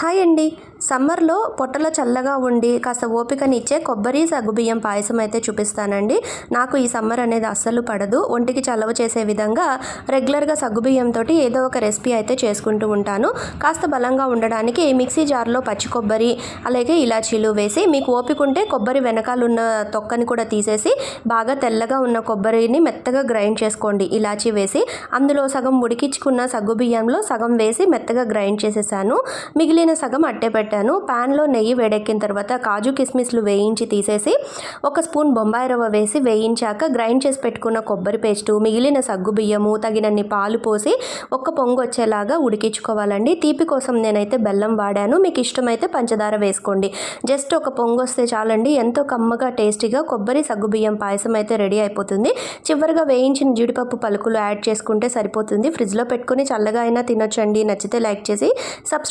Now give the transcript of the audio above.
Hi అండి సమ్మర్లో పొట్టలో చల్లగా ఉండి కాస్త ఓపికనిచ్చే కొబ్బరి సగ్గుబియ్యం పాయసం అయితే చూపిస్తానండి. నాకు ఈ సమ్మర్ అనేది అస్సలు పడదు. ఒంటికి చలవ చేసే విధంగా రెగ్యులర్గా సగ్గుబియ్యంతో ఏదో ఒక రెసిపీ అయితే చేసుకుంటూ ఉంటాను. కాస్త బలంగా ఉండడానికి మిక్సీ జార్లో పచ్చి కొబ్బరి అలాగే ఇలాచీలు వేసి మీకు ఓపిక ఉంటే కొబ్బరి వెనకాల ఉన్న తొక్కని కూడా తీసేసి బాగా తెల్లగా ఉన్న కొబ్బరిని మెత్తగా గ్రైండ్ చేసుకోండి. ఇలాచీ వేసి అందులో సగం ఉడికించుకున్న సగ్గుబియ్యంలో సగం వేసి మెత్తగా గ్రైండ్ చేసేసాను. మిగిలిన సగం అట్టే పెట్టాను. ప్యాన్లో నెయ్యి వేడెక్కిన తర్వాత కాజు కిస్మిస్లు వేయించి తీసేసి ఒక స్పూన్ బొంబాయి రవ్వ వేసి వేయించాక గ్రైండ్ చేసి పెట్టుకున్న కొబ్బరి పేస్టు మిగిలిన సగ్గు బియ్యము తగినన్ని పాలు పోసి ఒక్క పొంగు వచ్చేలాగా ఉడికించుకోవాలండి. తీపి కోసం నేనైతే బెల్లం వాడాను. మీకు ఇష్టమైతే పంచదార వేసుకోండి. జస్ట్ ఒక పొంగు వస్తే చాలండి. ఎంతో కమ్మగా టేస్టీగా కొబ్బరి సగ్గు బియ్యం పాయసం అయితే రెడీ అయిపోతుంది. చివరిగా వేయించిన జీడిపప్పు పలుకులు యాడ్ చేసుకుంటే సరిపోతుంది. ఫ్రిడ్జ్లో పెట్టుకుని చల్లగా అయినా తినొచ్చండి. నచ్చితే లైక్ చేసి సబ్స్క్రైబ్